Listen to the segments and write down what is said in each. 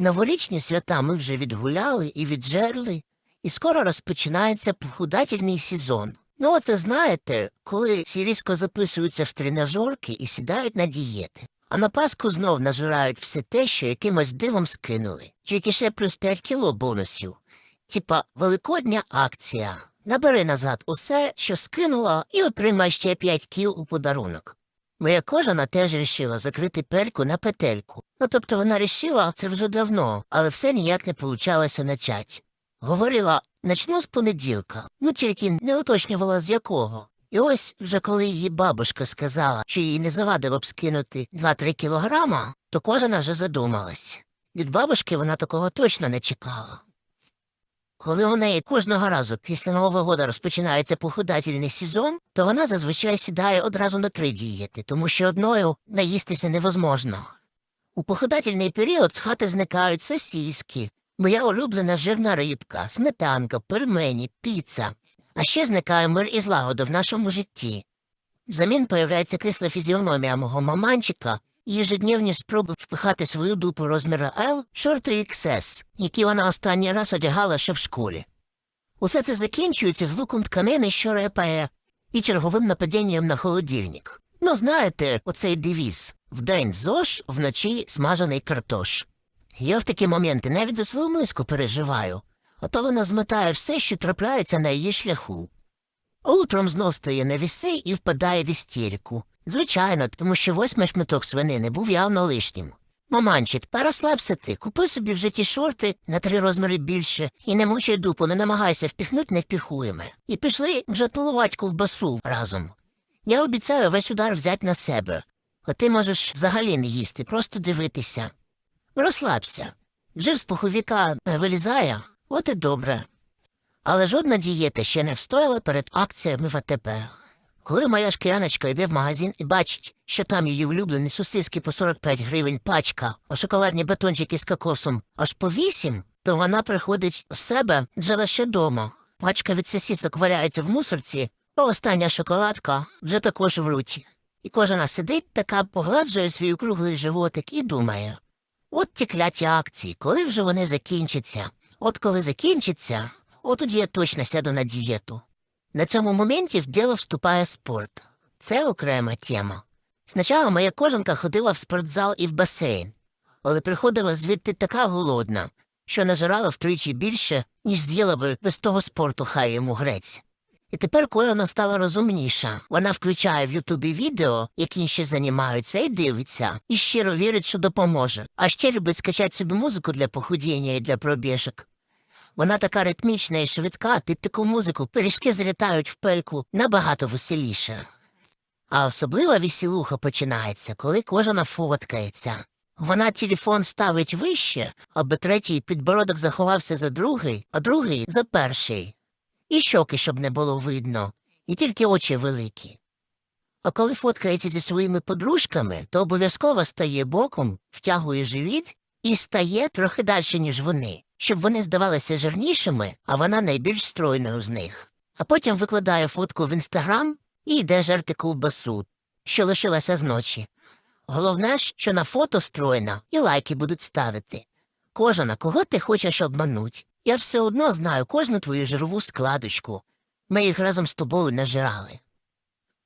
Новорічні свята ми вже відгуляли і віджерли, і скоро розпочинається похудательний сезон. Ну, оце знаєте, коли всі різко записуються в тренажерки і сідають на дієти. А на Пасху знов нажирають все те, що якимось дивом скинули. Тільки ще плюс 5 кіло бонусів. Типа великодня акція. Набери назад усе, що скинула, і отримай ще 5 кіл у подарунок. Моя кожана теж рішила закрити пельку на петельку. Ну тобто вона рішила це вже давно, але все ніяк не получалося начать. Говорила, начну з понеділка, ну тільки не уточнювала з якого. І ось вже коли її бабушка сказала, що їй не завадило б скинути 2-3 кілограма, то кожана вже задумалась. Від бабушки вона такого точно не чекала. Коли у неї кожного разу після Нового года розпочинається похудательний сезон, то вона зазвичай сідає одразу на три дієти, тому що одною наїстися невозможно. У похудательний період з хати зникають сосіски, моя улюблена жирна рибка, сметанка, пельмені, піца. А ще зникає мир і злагода в нашому житті. Взамін появляється кисла фізіономія мого маманчика і ежедневні спроби впихати свою дупу розміра L, шорти XS, які вона останній раз одягала ще в школі. Усе це закінчується звуком тканини, що репає, і черговим нападінням на холодильник. Ну, знаєте, оцей девіз вдень ЗОЖ, вночі смажений картош. Я в такі моменти навіть за свою миску переживаю, а то вона зметає все, що трапляється на її шляху. Утром знов стає на віси і впадає в істерику. Звичайно, тому що восьмий шматок свинини був явно лишнім. Маманчик, та розслабся ти, купи собі вже ті шорти на три розміри більше і не мучай дупу, не намагайся впіхнуть невпіхуєме. І пішли вже тулувати ковбасу разом. Я обіцяю весь удар взяти на себе, а ти можеш взагалі не їсти, просто дивитися. Розслабся. Жир з пуховіка е, вилізає, от і добре. Але жодна дієта ще не встояла перед акціями в АТП. Коли моя шкіряночка йде в магазин і бачить, що там її улюблені сосиски по 45 гривень пачка, а шоколадні батончики з кокосом аж по 8, то вона приходить в себе вже лише дома. Пачка від сосисок валяється в мусорці, а остання шоколадка вже також в руті. І кожна сидить така, погладжує свій круглий животик і думає. От ті кляті акції, коли вже вони закінчаться? От коли закінчиться, от тоді я точно сяду на дієту. На цьому моменті в діло вступає спорт. Це окрема тема. Спочатку моя кожанка ходила в спортзал і в басейн, але приходила звідти така голодна, що нажирала втричі більше, ніж з'їла би без того спорту хай йому грець. І тепер, коли стала розумніша, вона включає в Ютубі відео, які ще займаються, і дивиться, і щиро вірить, що допоможе. А ще любить скачати собі музику для похудіння і для пробіжок. Вона така ритмічна і швидка, під таку музику пиріжки злітають в пельку набагато веселіше. А особлива весілуха починається, коли кожна фоткається. Вона телефон ставить вище, аби третій підбородок заховався за другий, а другий за перший. І щоки, щоб не було видно, і тільки очі великі. А коли фоткається зі своїми подружками, то обов'язково стає боком, втягує живіт і стає трохи далі, ніж вони, щоб вони здавалися жирнішими, а вона найбільш стройною з них. А потім викладає фотку в інстаграм і йде жерти ковбасу, що лишилася з ночі. Головне, що на фото стройна і лайки будуть ставити. Кожна, кого ти хочеш обмануть. Я все одно знаю кожну твою жирову складочку. Ми їх разом з тобою нажирали.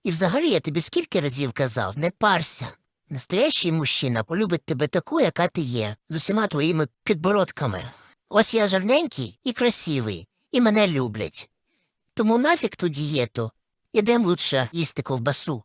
І взагалі я тобі скільки разів казав, не парся. Настоящий мужчина полюбить тебе таку, яка ти є, з усіма твоїми підбородками. Ось я жирненький і красивий, і мене люблять. Тому нафіг ту дієту. Ідем лучше їсти ковбасу.